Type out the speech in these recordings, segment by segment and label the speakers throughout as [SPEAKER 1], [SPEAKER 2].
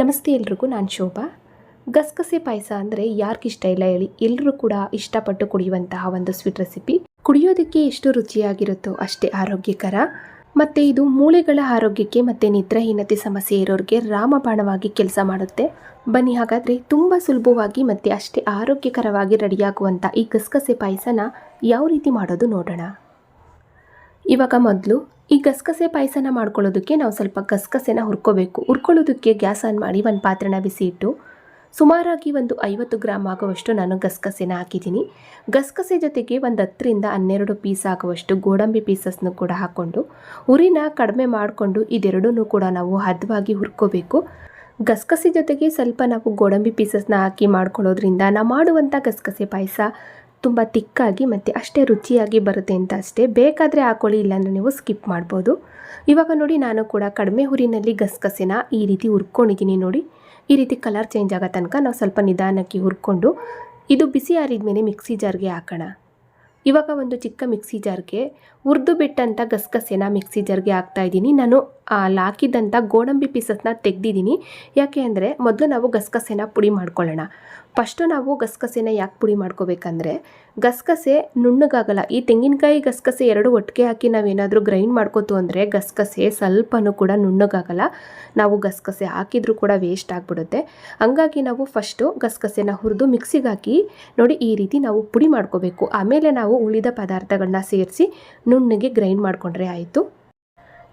[SPEAKER 1] ನಮಸ್ತೆ ಎಲ್ರಿಗೂ, ನಾನು ಶೋಭಾ. ಗಸಗಸೆ ಪಾಯಸ ಅಂದರೆ ಯಾರಿಗಿಷ್ಟ ಇಲ್ಲ ಹೇಳಿ ಎಲ್ಲರೂ ಕೂಡ ಇಷ್ಟಪಟ್ಟು ಕುಡಿಯುವಂತಹ ಒಂದು ಸ್ವೀಟ್ ರೆಸಿಪಿ ಕುಡಿಯೋದಕ್ಕೆ ಎಷ್ಟು ರುಚಿಯಾಗಿರುತ್ತೋ ಅಷ್ಟೇ ಆರೋಗ್ಯಕರ. ಮತ್ತು ಇದು ಮೂಳೆಗಳ ಆರೋಗ್ಯಕ್ಕೆ ಮತ್ತು ನಿದ್ರಾಹೀನತೆ ಸಮಸ್ಯೆ ಇರೋರಿಗೆ ರಾಮಬಾಣವಾಗಿ ಕೆಲಸ ಮಾಡುತ್ತೆ. ಬನ್ನಿ ಹಾಗಾದರೆ ತುಂಬ ಸುಲಭವಾಗಿ ಮತ್ತು ಅಷ್ಟೇ ಆರೋಗ್ಯಕರವಾಗಿ ರೆಡಿಯಾಗುವಂಥ ಈ ಗಸಗಸೆ ಪಾಯಸನ ಯಾವ ರೀತಿ ಮಾಡೋದು ನೋಡೋಣ. ಇವಾಗ ಮೊದಲು ಈ ಗಸಗಸೆ ಪಾಯಸನ ಮಾಡ್ಕೊಳ್ಳೋದಕ್ಕೆ ನಾವು ಸ್ವಲ್ಪ ಗಸಗಸೆನ ಹುರ್ಕೋಬೇಕು. ಹುರ್ಕೊಳ್ಳೋದಕ್ಕೆ ಗ್ಯಾಸ್ ಆನ್ ಮಾಡಿ ಒಂದು ಪಾತ್ರೆನ ಬಿಸಿ ಇಟ್ಟು ಸುಮಾರಾಗಿ ಒಂದು ಐವತ್ತು ಗ್ರಾಮ್ ಆಗುವಷ್ಟು ನಾನು ಗಸಗಸೆನ ಹಾಕಿದ್ದೀನಿ. ಗಸಗಸೆ ಜೊತೆಗೆ ಒಂದು ಹತ್ತರಿಂದ ಹನ್ನೆರಡು ಪೀಸ್ ಆಗುವಷ್ಟು ಗೋಡಂಬಿ ಪೀಸಸ್ನು ಕೂಡ ಹಾಕ್ಕೊಂಡು, ಉರಿನ ಕಡಿಮೆ ಮಾಡಿಕೊಂಡು ಇದೆರಡೂ ಕೂಡ ನಾವು ಹದವಾಗಿ ಹುರ್ಕೋಬೇಕು. ಗಸಗಸೆ ಜೊತೆಗೆ ಸ್ವಲ್ಪ ನಾವು ಗೋಡಂಬಿ ಪೀಸಸ್ನ ಹಾಕಿ ಮಾಡ್ಕೊಳ್ಳೋದ್ರಿಂದ ನಾವು ಮಾಡುವಂಥ ಗಸಗಸೆ ಪಾಯಸ ತುಂಬ ತಿಕ್ಕಾಗಿ ಮತ್ತು ಅಷ್ಟೇ ರುಚಿಯಾಗಿ ಬರುತ್ತೆ ಅಂತ ಅಷ್ಟೇ. ಬೇಕಾದರೆ ಹಾಕೊಳ್ಳಿ ಇಲ್ಲಾಂದರೆ ನೀವು ಸ್ಕಿಪ್ ಮಾಡ್ಬೋದು. ಇವಾಗ ನೋಡಿ ನಾನು ಕೂಡ ಕಡಿಮೆ ಹುರಿನಲ್ಲಿ ಗಸಗಸೆನ ಈ ರೀತಿ ಹುರ್ಕೊಂಡಿದ್ದೀನಿ ನೋಡಿ. ಈ ರೀತಿ ಕಲರ್ ಚೇಂಜ್ ಆಗೋ ತನಕ ನಾವು ಸ್ವಲ್ಪ ನಿಧಾನಕ್ಕೆ ಹುರ್ಕೊಂಡು ಇದು ಬಿಸಿ ಆರಿದ ಮಿಕ್ಸಿ ಜಾರ್ಗೆ ಹಾಕೋಣ. ಇವಾಗ ಒಂದು ಚಿಕ್ಕ ಮಿಕ್ಸಿ ಜಾರ್ಗೆ ಹುರಿದು ಬಿಟ್ಟಂಥ ಗಸಗಸೆನ ಮಿಕ್ಸಿ ಜಾರ್ಗೆ ಹಾಕ್ತಾ ಇದ್ದೀನಿ. ನಾನು ಅಲ್ಲಿ ಹಾಕಿದ್ದಂಥ ಗೋಡಂಬಿ ಪೀಸಸ್ನ ತೆಗ್ದಿದ್ದೀನಿ. ಯಾಕೆ ಅಂದರೆ ಮೊದಲು ನಾವು ಗಸಗಸೆನ ಪುಡಿ ಮಾಡ್ಕೊಳ್ಳೋಣ. ಫಸ್ಟು ನಾವು ಗಸಗಸೆನ ಯಾಕೆ ಪುಡಿ ಮಾಡ್ಕೋಬೇಕಂದ್ರೆ ಗಸಗಸೆ ನುಣ್ಣಗಾಗಲ್ಲ. ಈ ತೆಂಗಿನಕಾಯಿ ಗಸಗಸೆ ಎರಡು ಒಟ್ಟಿಗೆ ಹಾಕಿ ನಾವೇನಾದರೂ ಗ್ರೈಂಡ್ ಮಾಡ್ಕೋತು ಅಂದರೆ ಗಸಗಸೆ ಸ್ವಲ್ಪನೂ ಕೂಡ ನುಣ್ಣಗಾಗಲ್ಲ. ನಾವು ಗಸಗಸೆ ಹಾಕಿದರೂ ಕೂಡ ವೇಸ್ಟ್ ಆಗಿಬಿಡುತ್ತೆ. ಹಂಗಾಗಿ ನಾವು ಫಸ್ಟು ಗಸಗಸೆನ ಹುರಿದು ಮಿಕ್ಸಿಗೆ ಹಾಕಿ ನೋಡಿ ಈ ರೀತಿ ನಾವು ಪುಡಿ ಮಾಡ್ಕೋಬೇಕು. ಆಮೇಲೆ ನಾವು ಉಳಿದ ಪದಾರ್ಥಗಳನ್ನ ಸೇರಿಸಿ ನುಣ್ಣಗೆ ಗ್ರೈಂಡ್ ಮಾಡಿಕೊಂಡ್ರೆ ಆಯಿತು.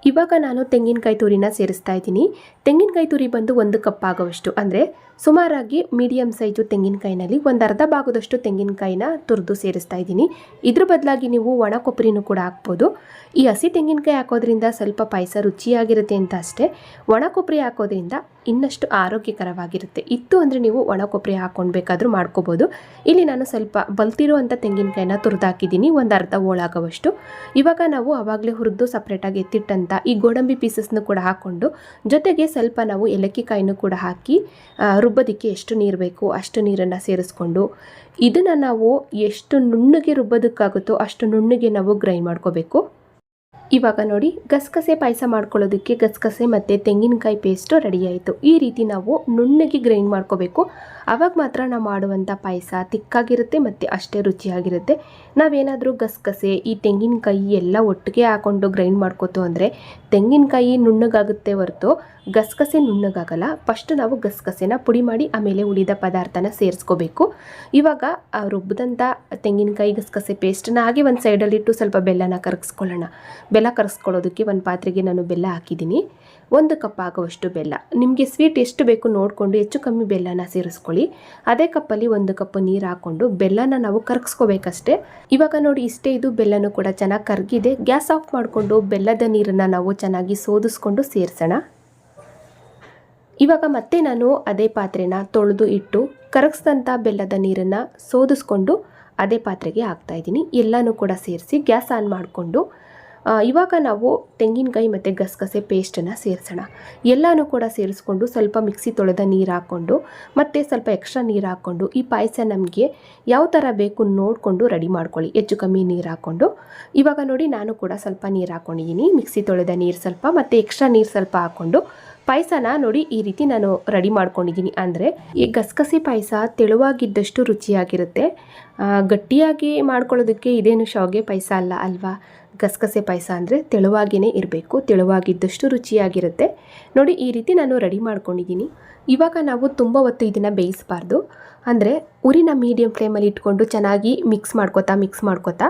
[SPEAKER 1] ಇವಾಗ ನಾನು ತೆಂಗಿನಕಾಯಿ ತುರಿನ ಸೇರಿಸ್ತಾ ಇದ್ದೀನಿ. ತೆಂಗಿನಕಾಯಿ ತುರಿ ಬಂದು ಒಂದು ಕಪ್ ಆಗೋವಷ್ಟು, ಅಂದರೆ ಸುಮಾರಾಗಿ ಮೀಡಿಯಮ್ ಸೈಜು ತೆಂಗಿನಕಾಯಿನಲ್ಲಿ ಒಂದು ಅರ್ಧ ಭಾಗದಷ್ಟು ತೆಂಗಿನಕಾಯಿನ ತುರಿದು ಸೇರಿಸ್ತಾ ಇದ್ದೀನಿ. ಇದ್ರ ಬದಲಾಗಿ ನೀವು ಒಣ ಕೊಬ್ಬರಿನೂ ಕೂಡ ಹಾಕ್ಬೋದು. ಈ ಹಸಿ ತೆಂಗಿನಕಾಯಿ ಹಾಕೋದ್ರಿಂದ ಸ್ವಲ್ಪ ಪಾಯಸ ರುಚಿಯಾಗಿರುತ್ತೆ ಅಂತ ಅಷ್ಟೇ. ಒಣ ಕೊಬ್ಬರಿ ಹಾಕೋದ್ರಿಂದ ಇನ್ನಷ್ಟು ಆರೋಗ್ಯಕರವಾಗಿರುತ್ತೆ. ಇತ್ತು ಅಂದರೆ ನೀವು ಒಣ ಕೊಬ್ಬರಿ ಹಾಕ್ಕೊಂಡು ಬೇಕಾದರೂ ಮಾಡ್ಕೋಬೋದು. ಇಲ್ಲಿ ನಾನು ಸ್ವಲ್ಪ ಬಲ್ತಿರುವಂಥ ತೆಂಗಿನಕಾಯಿನ ತುರಿದು ಹಾಕಿದ್ದೀನಿ ಒಂದು ಅರ್ಧ ಓಳಾಗುವಷ್ಟು ಇವಾಗ ನಾವು ಆವಾಗಲೇ ಹುರಿದು ಸಪ್ರೇಟಾಗಿ ಎತ್ತಿಟ್ಟಂಥ ಈ ಗೋಡಂಬಿ ಪೀಸಸ್ನ ಕೂಡ ಹಾಕ್ಕೊಂಡು ಜೊತೆಗೆ ಸ್ವಲ್ಪ ನಾವು ಏಲಕ್ಕಿಕಾಯಿನೂ ಕೂಡ ಹಾಕಿ ರುಬ್ಬೋದಕ್ಕೆ ಎಷ್ಟು ನೀರು ಬೇಕು ಅಷ್ಟು ನೀರನ್ನು ಸೇರಿಸ್ಕೊಂಡು, ಇದನ್ನು ನಾವು ಎಷ್ಟು ನುಣ್ಣಗೆ ರುಬ್ಬೋದಕ್ಕಾಗುತ್ತೋ ಅಷ್ಟು ನುಣ್ಣಗೆ ನಾವು ಗ್ರೈಂಡ್ ಮಾಡ್ಕೋಬೇಕು. ಇವಾಗ ನೋಡಿ, ಗಸಗಸೆ ಪಾಯಸ ಮಾಡ್ಕೊಳ್ಳೋದಕ್ಕೆ ಗಸಗಸೆ ಮತ್ತು ತೆಂಗಿನಕಾಯಿ ಪೇಸ್ಟು ಆಯಿತು ಈ ರೀತಿ ನಾವು ನುಣ್ಣಗೆ ಗ್ರೈಂಡ್ ಮಾಡ್ಕೋಬೇಕು. ಆವಾಗ ಮಾತ್ರ ನಾವು ಮಾಡುವಂಥ ಪಾಯಸ ತಿಕ್ಕಾಗಿರುತ್ತೆ ಮತ್ತು ಅಷ್ಟೇ ರುಚಿಯಾಗಿರುತ್ತೆ. ನಾವೇನಾದರೂ ಗಸಗಸೆ, ಈ ತೆಂಗಿನಕಾಯಿ ಎಲ್ಲ ಒಟ್ಟಿಗೆ ಹಾಕ್ಕೊಂಡು ಗ್ರೈಂಡ್ ಮಾಡ್ಕೋತು ಅಂದರೆ ತೆಂಗಿನಕಾಯಿ ನುಣ್ಣಗಾಗುತ್ತೆ ಹೊರತು ಗಸಗಸೆ ನುಣ್ಣಗಾಗಲ್ಲ ಫಸ್ಟ್ ನಾವು ಗಸಗಸೆನ ಪುಡಿ ಮಾಡಿ ಆಮೇಲೆ ಉಳಿದ ಪದಾರ್ಥನ ಸೇರಿಸ್ಕೋಬೇಕು. ಇವಾಗ ರುಬ್ಬಿದಂಥ ತೆಂಗಿನಕಾಯಿ ಗಸಗಸೆ ಪೇಸ್ಟನ್ನ ಹಾಗೆ ಒಂದು ಸೈಡಲ್ಲಿಟ್ಟು ಸ್ವಲ್ಪ ಬೆಲ್ಲನ ಕರಗಿಸ್ಕೊಳ್ಳೋಣ. ಬೆಲ್ಲ ಕರಗಿಸ್ಕೊಳ್ಳೋದಕ್ಕೆ ಒಂದು ಪಾತ್ರೆಗೆ ನಾನು ಬೆಲ್ಲ ಹಾಕಿದ್ದೀನಿ. ಒಂದು ಕಪ್ ಆಗುವಷ್ಟು ಬೆಲ್ಲ. ನಿಮಗೆ ಸ್ವೀಟ್ ಎಷ್ಟು ಬೇಕು ನೋಡಿಕೊಂಡು ಹೆಚ್ಚು ಕಮ್ಮಿ ಬೆಲ್ಲನ ಸೇರಿಸ್ಕೊಳ್ಳಿ. ಅದೇ ಕಪ್ಪಲ್ಲಿ ಒಂದು ಕಪ್ ನೀರು ಹಾಕ್ಕೊಂಡು ಬೆಲ್ಲನ ನಾವು ಕರಗಿಸ್ಕೋಬೇಕಷ್ಟೇ. ಇವಾಗ ನೋಡಿ ಇಷ್ಟೇ ಇದು ಬೆಲ್ಲನೂ ಕೂಡ ಚೆನ್ನಾಗಿ ಕರಗಿದೆ. ಗ್ಯಾಸ್ ಆಫ್ ಮಾಡಿಕೊಂಡು ಬೆಲ್ಲದ ನೀರನ್ನು ನಾವು ಚೆನ್ನಾಗಿ ಸೋದಿಸ್ಕೊಂಡು ಸೇರಿಸೋಣ. ಇವಾಗ ಮತ್ತೆ ನಾನು ಅದೇ ಪಾತ್ರೆನ ತೊಳೆದು ಇಟ್ಟು ಕರಗಿಸಿದಂಥ ಬೆಲ್ಲದ ನೀರನ್ನು ಸೋದಿಸ್ಕೊಂಡು ಅದೇ ಪಾತ್ರೆಗೆ ಹಾಕ್ತಾ ಇದ್ದೀನಿ. ಎಲ್ಲನೂ ಕೂಡ ಸೇರಿಸಿ ಗ್ಯಾಸ್ ಆನ್ ಮಾಡಿಕೊಂಡು ಇವಾಗ ನಾವು ತೆಂಗಿನಕಾಯಿ ಮತ್ತು ಗಸಗಸೆ ಪೇಸ್ಟನ್ನು ಸೇರಿಸೋಣ. ಎಲ್ಲನೂ ಕೂಡ ಸೇರಿಸ್ಕೊಂಡು ಸ್ವಲ್ಪ ಮಿಕ್ಸಿ ತೊಳೆದ ನೀರು ಹಾಕ್ಕೊಂಡು, ಮತ್ತು ಸ್ವಲ್ಪ ಎಕ್ಸ್ಟ್ರಾ ನೀರು ಹಾಕ್ಕೊಂಡು, ಈ ಪಾಯಸ ನಮಗೆ ಯಾವ ಥರ ಬೇಕು ನೋಡಿಕೊಂಡು ರೆಡಿ ಮಾಡ್ಕೊಳ್ಳಿ. ಹೆಚ್ಚು ಕಮ್ಮಿ ನೀರು ಹಾಕ್ಕೊಂಡು. ಇವಾಗ ನೋಡಿ ನಾನು ಕೂಡ ಸ್ವಲ್ಪ ನೀರು ಹಾಕ್ಕೊಂಡಿದ್ದೀನಿ ಮಿಕ್ಸಿ ತೊಳೆದ ನೀರು ಸ್ವಲ್ಪ, ಮತ್ತು ಎಕ್ಸ್ಟ್ರಾ ನೀರು ಸ್ವಲ್ಪ ಹಾಕ್ಕೊಂಡು ಪಾಯಸನ ನೋಡಿ ಈ ರೀತಿ ನಾನು ರೆಡಿ ಮಾಡ್ಕೊಂಡಿದ್ದೀನಿ. ಅಂದರೆ ಈ ಗಸಗಸೆ ಪಾಯಸ ತೆಳುವಾಗಿದ್ದಷ್ಟು ರುಚಿಯಾಗಿರುತ್ತೆ. ಗಟ್ಟಿಯಾಗಿ ಮಾಡ್ಕೊಳ್ಳೋದಕ್ಕೆ ಇದೇನು ಶಾವಿಗೆ ಪಾಯಸ ಅಲ್ಲ ಅಲ್ವಾ? ಗಸಗಸೆ ಪಾಯಸ ಅಂದರೆ ತೆಳುವಾಗಿಯೇ ಇರಬೇಕು, ತೆಳುವಾಗಿದ್ದಷ್ಟು ರುಚಿಯಾಗಿರುತ್ತೆ. ನೋಡಿ, ಈ ರೀತಿ ನಾನು ರೆಡಿ ಮಾಡ್ಕೊಂಡಿದ್ದೀನಿ. ಇವಾಗ ನಾವು ತುಂಬ ಹೊತ್ತು ಇದನ್ನು ಬೇಯಿಸಬಾರ್ದು. ಅಂದರೆ ಉರಿನ ಮೀಡಿಯಮ್ ಫ್ಲೇಮಲ್ಲಿ ಇಟ್ಕೊಂಡು ಚೆನ್ನಾಗಿ ಮಿಕ್ಸ್ ಮಾಡ್ಕೋತಾ ಮಿಕ್ಸ್ ಮಾಡ್ಕೋತಾ,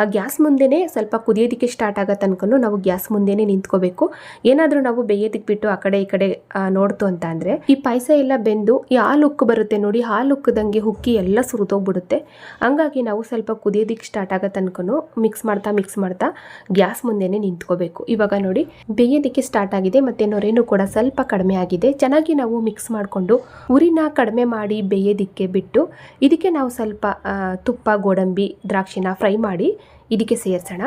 [SPEAKER 1] ಆ ಗ್ಯಾಸ್ ಮುಂದೆನೇ ಸ್ವಲ್ಪ ಕುದಿಯೋದಕ್ಕೆ ಸ್ಟಾರ್ಟ್ ಆಗೋ ತನಕ ನಾವು ಗ್ಯಾಸ್ ಮುಂದೆನೇ ನಿಂತ್ಕೋಬೇಕು. ಏನಾದರೂ ನಾವು ಬೇಯೋದಕ್ಕೆ ಬಿಟ್ಟು ಆ ಕಡೆ ಈ ಕಡೆ ನೋಡ್ತು ಅಂತ ಅಂದರೆ ಈ ಪಾಯಸ ಎಲ್ಲ ಬೆಂದು ಈ ಹಾಲು ಉಕ್ಕು ಬರುತ್ತೆ ನೋಡಿ ಹಾಲು ಉಕ್ಕದಂಗೆ ಹುಕ್ಕಿ ಎಲ್ಲ ಸುರಿದೋಗ್ಬಿಡುತ್ತೆ. ಹಂಗಾಗಿ ನಾವು ಸ್ವಲ್ಪ ಕುದಿಯೋದಕ್ಕೆ ಸ್ಟಾರ್ಟ್ ಆಗೋ ತನಕ ಮಿಕ್ಸ್ ಮಾಡ್ತಾ ಮಿಕ್ಸ್ ಮಾಡ್ತಾ ಗ್ಯಾಸ್ ಮುಂದೆನೆ ನಿಂತ್ಕೋಬೇಕು. ಇವಾಗ ನೋಡಿ, ಬೇಯೋದಕ್ಕೆ ಸ್ಟಾರ್ಟ್ ಆಗಿದೆ ಮತ್ತೆ ನೊರೆನೂ ಕೂಡ ಸ್ವಲ್ಪ ಕಡಿಮೆ ಆಗಿದೆ. ಚೆನ್ನಾಗಿ ನಾವು ಮಿಕ್ಸ್ ಮಾಡಿಕೊಂಡು ಉರಿನ ಕಡಿಮೆ ಮಾಡಿ ಬೇಯೋದಿಕ್ಕೆ ಬಿಟ್ಟು ಇದಕ್ಕೆ ನಾವು ಸ್ವಲ್ಪ ತುಪ್ಪ, ಗೋಡಂಬಿ, ದ್ರಾಕ್ಷಿನ ಫ್ರೈ ಮಾಡಿ ಇದಕ್ಕೆ ಸೇರಿಸೋಣ.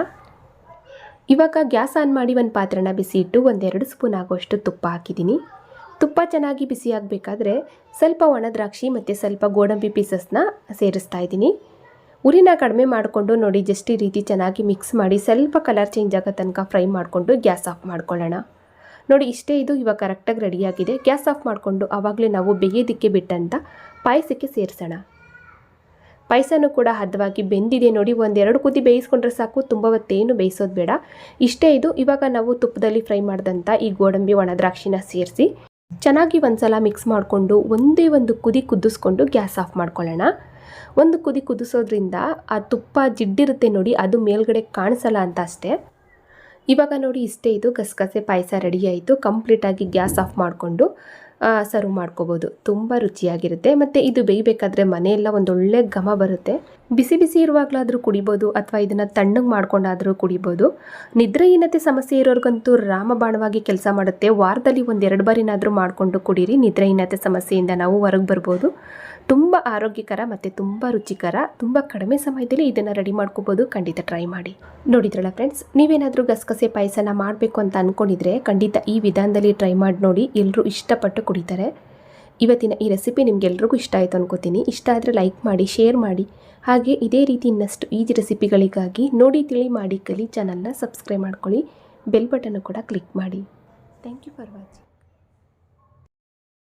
[SPEAKER 1] ಇವಾಗ ಗ್ಯಾಸ್ ಆನ್ ಮಾಡಿ ಒಂದು ಪಾತ್ರೆನ ಬಿಸಿ ಇಟ್ಟು ಒಂದೆರಡು ಸ್ಪೂನ್ ಆಗುವಷ್ಟು ತುಪ್ಪ ಹಾಕಿದ್ದೀನಿ. ತುಪ್ಪ ಚೆನ್ನಾಗಿ ಬಿಸಿ ಆಗಬೇಕಾದ್ರೆ ಸ್ವಲ್ಪ ಒಣ ದ್ರಾಕ್ಷಿ ಮತ್ತು ಸ್ವಲ್ಪ ಗೋಡಂಬಿ ಪೀಸಸ್ನ ಸೇರಿಸ್ತಾ ಇದ್ದೀನಿ. ಉರಿನ ಕಡಿಮೆ ಮಾಡಿಕೊಂಡು ನೋಡಿ ಜಸ್ಟ್ ಈ ರೀತಿ ಚೆನ್ನಾಗಿ ಮಿಕ್ಸ್ ಮಾಡಿ ಸ್ವಲ್ಪ ಕಲರ್ ಚೇಂಜ್ ಆಗೋ ತನಕ ಫ್ರೈ ಮಾಡಿಕೊಂಡು ಗ್ಯಾಸ್ ಆಫ್ ಮಾಡ್ಕೊಳ್ಳೋಣ. ನೋಡಿ ಇಷ್ಟೇ ಇದು ಇವಾಗ ಕರೆಕ್ಟಾಗಿ ರೆಡಿಯಾಗಿದೆ ಗ್ಯಾಸ್ ಆಫ್ ಮಾಡಿಕೊಂಡು ಆವಾಗಲೇ ನಾವು ಬೇಯೋದಕ್ಕೆ ಬಿಟ್ಟಂತ ಪಾಯಸಕ್ಕೆ ಸೇರಿಸೋಣ. ಪಾಯಸನೂ ಕೂಡ ಹದವಾಗಿ ಬೆಂದಿದೆ. ನೋಡಿ ಒಂದೆರಡು ಕುದಿ ಬೇಯಿಸ್ಕೊಂಡ್ರೆ ಸಾಕು, ತುಂಬ ಹೊತ್ತೇನು ಬೇಯಿಸೋದು ಬೇಡ. ಇಷ್ಟೇ ಇದು, ಇವಾಗ ನಾವು ತುಪ್ಪದಲ್ಲಿ ಫ್ರೈ ಮಾಡಿದಂಥ ಈ ಗೋಡಂಬಿ ಒಣದ್ರಾಕ್ಷಿನ ಸೇರಿಸಿ ಚೆನ್ನಾಗಿ ಒಂದ್ಸಲ ಮಿಕ್ಸ್ ಮಾಡಿಕೊಂಡು ಒಂದೇ ಒಂದು ಕುದಿ ಕುದಿಸ್ಕೊಂಡು ಗ್ಯಾಸ್ ಆಫ್ ಮಾಡ್ಕೊಳ್ಳೋಣ. ಒಂದು ಕುದಿ ಕುದಿಸೋದ್ರಿಂದ ಆ ತುಪ್ಪ ಜಿಡ್ಡಿರುತ್ತೆ ನೋಡಿ, ಅದು ಮೇಲ್ಗಡೆ ಕಾಣಿಸಲ್ಲ ಅಂತ ಅಷ್ಟೇ. ಇವಾಗ ನೋಡಿ, ಇಷ್ಟೇ ಇದು, ಗಸಗಸೆ ಪಾಯಸ ರೆಡಿ ಆಯಿತು. ಕಂಪ್ಲೀಟಾಗಿ ಗ್ಯಾಸ್ ಆಫ್ ಮಾಡಿಕೊಂಡು ಸರ್ವ್ ಮಾಡ್ಕೋಬೋದು. ತುಂಬ ರುಚಿಯಾಗಿರುತ್ತೆ. ಮತ್ತು ಇದು ಬೇಯಬೇಕಾದ್ರೆ ಮನೆಯೆಲ್ಲ ಒಂದೊಳ್ಳೆ ಘಮ ಬರುತ್ತೆ. ಬಿಸಿ ಬಿಸಿ ಇರುವಾಗಲಾದರೂ ಕುಡಿಬೋದು, ಅಥವಾ ಇದನ್ನು ತಣ್ಣಗೆ ಮಾಡ್ಕೊಂಡಾದರೂ ಕುಡಿಬೋದು. ನಿದ್ರೆಹೀನತೆ ಸಮಸ್ಯೆ ಇರೋರ್ಗಂತೂ ರಾಮಬಾಣವಾಗಿ ಕೆಲಸ ಮಾಡುತ್ತೆ. ವಾರದಲ್ಲಿ ಒಂದೆರಡು ಬಾರಿನಾದರೂ ಮಾಡಿಕೊಂಡು ಕುಡೀರಿ. ನಿದ್ರೆಹೀನತೆ ಸಮಸ್ಯೆಯಿಂದ ನಾವು ಹೊರಗೆ ಬರ್ಬೋದು. ತುಂಬ ಆರೋಗ್ಯಕರ ಮತ್ತು ತುಂಬ ರುಚಿಕರ, ತುಂಬ ಕಡಿಮೆ ಸಮಯದಲ್ಲಿ ಇದನ್ನು ರೆಡಿ ಮಾಡ್ಕೋಬೋದು. ಖಂಡಿತ ಟ್ರೈ ಮಾಡಿ. ನೋಡಿದ್ರಲ್ಲ ಫ್ರೆಂಡ್ಸ್ ನೀವೇನಾದರೂ ಗಸಗಸೆ ಪಾಯಸನ ಮಾಡಬೇಕು ಅಂತ ಅಂದ್ಕೊಂಡಿದ್ರೆ ಖಂಡಿತ ಈ ವಿಧಾನದಲ್ಲಿ ಟ್ರೈ ಮಾಡಿ ನೋಡಿ. ಎಲ್ಲರೂ ಇಷ್ಟಪಟ್ಟು ಕುಡಿತಾರೆ. ಇವತ್ತಿನ ಈ ರೆಸಿಪಿ ನಿಮ್ಗೆಲ್ರಿಗೂ ಇಷ್ಟ ಆಯಿತು ಅನ್ಕೋತೀನಿ. ಇಷ್ಟ ಆದರೆ ಲೈಕ್ ಮಾಡಿ ಶೇರ್ ಮಾಡಿ. ಹಾಗೆ ಇದೇ ರೀತಿ ಇನ್ನಷ್ಟು ಈಜಿ ರೆಸಿಪಿಗಳಿಗಾಗಿ ನೋಡಿ, ತಿಳಿ ಮಾಡಿ ಕಲಿ ಚಾನಲ್ನ ಸಬ್ಸ್ಕ್ರೈಬ್ ಮಾಡ್ಕೊಳ್ಳಿ. ಬೆಲ್ ಬಟನ್ನು ಕೂಡ ಕ್ಲಿಕ್ ಮಾಡಿ. Thank you for watching